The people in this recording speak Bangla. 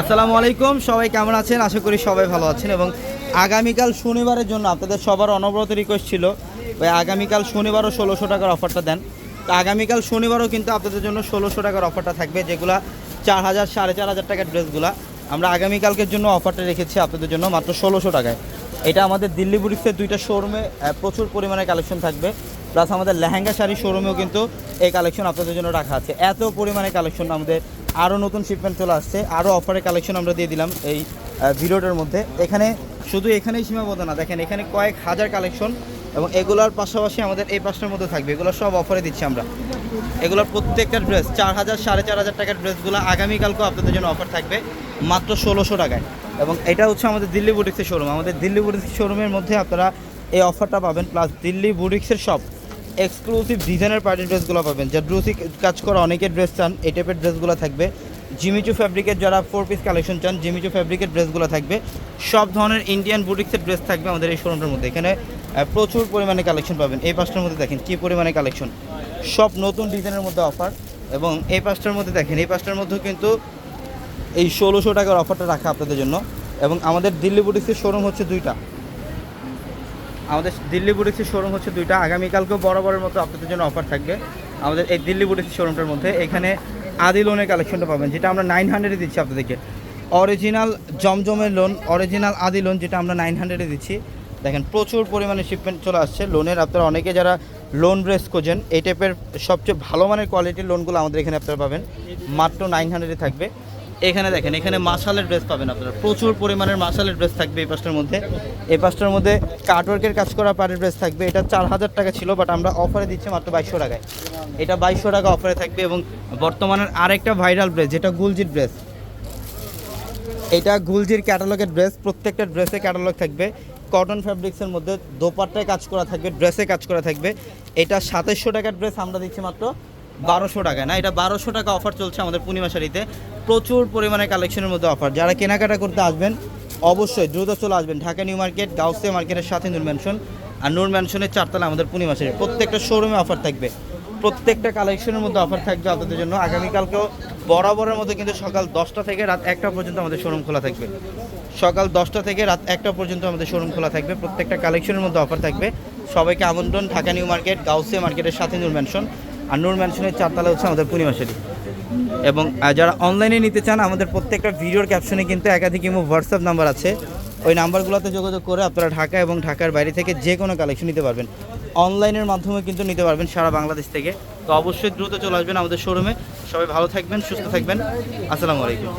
আসসালামু আলাইকুম, সবাই কেমন আছেন? আশা করি সবাই ভালো আছেন এবং আগামীকাল শনিবারের জন্য আপনাদের সবার অনবরত রিকোয়েস্ট ছিল। ওই আগামীকাল শনিবারও ষোলোশো টাকার অফারটা দেন। তো আগামীকাল শনিবারও কিন্তু আপনাদের জন্য ষোলোশো টাকার অফারটা থাকবে, যেগুলা চার হাজার, সাড়ে চার হাজার টাকার ড্রেসগুলা। আমরা আগামীকালকের জন্য অফারটা রেখেছি আপনাদের জন্য মাত্র ষোলোশো টাকায়। এটা আমাদের দিল্লি বুটিক্সের দুইটা শোরুমে প্রচুর পরিমাণে কালেকশন থাকবে। প্লাস আমাদের লেহেঙ্গা শাড়ি শোরুমেও কিন্তু এই কালেকশন আপনাদের জন্য রাখা আছে। এত পরিমাণে কালেকশন আমাদের আরও নতুন শিপমেন্ট চলে আসছে আরও অফারের কালেকশন আমরা দিয়ে দিলাম এই ভিডিওটার মধ্যে। এখানে শুধু এখানেই সীমাবদ্ধ না, দেখেন এখানে কয়েক হাজার কালেকশন এবং এগুলোর পাশাপাশি আমাদের এই পাঁচটার মধ্যে থাকবে। এগুলো সব অফারে দিচ্ছি আমরা। এগুলোর প্রত্যেকটা ড্রেস চার হাজার, সাড়ে চার হাজার টাকার ড্রেসগুলো আগামীকালকেও আপনাদের জন্য অফার থাকবে মাত্র ষোলোশো টাকায়। এবং এটা হচ্ছে আমাদের দিল্লি বুটিক্সের শোরুম আমাদের দিল্লি বুটিক্স শোরুমের মধ্যে আপনারা এই অফারটা পাবেন প্লাস দিল্লি বুটিক্সের শপ এক্সক্লুসিভ ডিজাইনের পার্টি ড্রেসগুলো পাবেন। যা ড্রুসি কাজ করা অনেকের ড্রেস চান, এই টাইপের ড্রেসগুলো থাকবে। জিমিচু ফ্যাব্রিকের যারা ফোর পিস কালেকশন চান জিমিচু ফ্যাব্রিকের ড্রেসগুলো থাকবে। সব ধরনের ইন্ডিয়ান বুটিক্সের ড্রেস থাকবে আমাদের এই শোরুমটার মধ্যে। এখানে প্রচুর পরিমাণে কালেকশন পাবেন। এই পাঁচটার মধ্যে দেখেন কী পরিমাণে কালেকশন সব নতুন ডিজাইনের মধ্যে অফার এবং এই পাঁচটার মধ্যে দেখেন, এই পাঁচটার মধ্যেও কিন্তু এই ষোলোশো টাকার অফারটা রাখা আপনাদের জন্য। এবং আমাদের দিল্লি বুটিক্সের শোরুম হচ্ছে দুইটা। আমাদের দিল্লি বুটিক্সের শোরুম হচ্ছে দুইটা। আগামীকালকেও বরাবরের মতো আপনাদের জন্য অফার থাকবে। আমাদের এই দিল্লি বুটিক্স শোরুমটার মধ্যে। এখানে আদি লোনের কালেকশনটা পাবেন, যেটা আমরা নাইন হান্ড্রেডে দিচ্ছি আপনাদেরকে। অরিজিনাল জমজমের লোন অরিজিনাল আদি লোন যেটা আমরা নাইন হান্ড্রেডে দিচ্ছি। দেখেন, প্রচুর পরিমাণে শিপমেন্ট চলে আসছে। লোনের আপনারা অনেকে যারা লোন ব্রেস খোঁজেন, এই টাইপের সবচেয়ে ভালো মানের কোয়ালিটির লোনগুলো আমাদের এখানে আপনারা পাবেন। মাত্র নাইন হান্ড্রেডে থাকবে। এখানে দেখেন, এখানে মাসালের ড্রেস পাবেন আপনারা। প্রচুর পরিমাণের মাসালের ড্রেস থাকবে এই পাঁচটার মধ্যে। এই পাঁচটার মধ্যে কার্টওয়ার্কের কাজ করা পাড়ের ড্রেস থাকবে। এটা চার হাজার টাকা ছিল বাট আমরা অফারে দিচ্ছি মাত্র বাইশশো টাকায়। এটা বাইশশো টাকা অফারে থাকবে এবং বর্তমানের আরেকটা ভাইরাল ড্রেস যেটা গুলজির ড্রেস এটা গুলজির ক্যাটালগের ড্রেস প্রত্যেকটা ড্রেসে ক্যাটালগ থাকবে। কটন ফ্যাব্রিক্সের মধ্যে দোপাট্টায় কাজ করা থাকবে ড্রেসে কাজ করা থাকবে। এটা সাতাশশো টাকার ড্রেস আমরা দিচ্ছি মাত্র বারোশো টাকায়, না? এটা বারোশো টাকা অফার চলছে আমাদের পূর্ণিমা শাড়িতে। প্রচুর পরিমাণে কালেকশনের মধ্যে অফার যারা কেনাকাটা করতে আসবেন, অবশ্যই দ্রুত চলে আসবেন। ঢাকা নিউ মার্কেট গাউসে মার্কেটের সাথে নূর ম্যানশন আর নূর ম্যানশনের চারতলা আমাদের পূর্ণিমা শাড়ি প্রত্যেকটা শোরুমে অফার থাকবে। প্রত্যেকটা কালেকশনের মধ্যে অফার থাকবে আপনাদের জন্য। আগামীকালকেও বরাবরের মধ্যে কিন্তু সকাল দশটা থেকে রাত একটা পর্যন্ত আমাদের শোরুম খোলা থাকবে। সকাল দশটা থেকে রাত একটা পর্যন্ত আমাদের শোরুম খোলা থাকবে। প্রত্যেকটা কালেকশনের মধ্যে অফার থাকবে। সবাইকে আমন্ত্রণ। ঢাকা নিউ মার্কেট গাউসে মার্কেটের সাথে নূর ম্যানশন আর নূর ম্যানশনের চারতলা হচ্ছে আমাদের পূর্ণিমা শাড়ি এবং যারা অনলাইনে নিতে চান, আমাদের প্রত্যেকটা ভিডিওর ক্যাপশনে কিন্তু একাধিক ইমো হোয়াটসঅ্যাপ নাম্বার আছে। ওই নাম্বারগুলোতে যোগাযোগ করে আপনারা ঢাকা এবং ঢাকার বাইরে থেকে যে কোনো কালেকশন নিতে পারবেন। অনলাইনের মাধ্যমে কিন্তু নিতে পারবেন সারা বাংলাদেশ থেকে। তো অবশ্যই দ্রুত চলে আসবেন আমাদের শোরুমে সবাই ভালো থাকবেন, সুস্থ থাকবেন। আসসালামু আলাইকুম।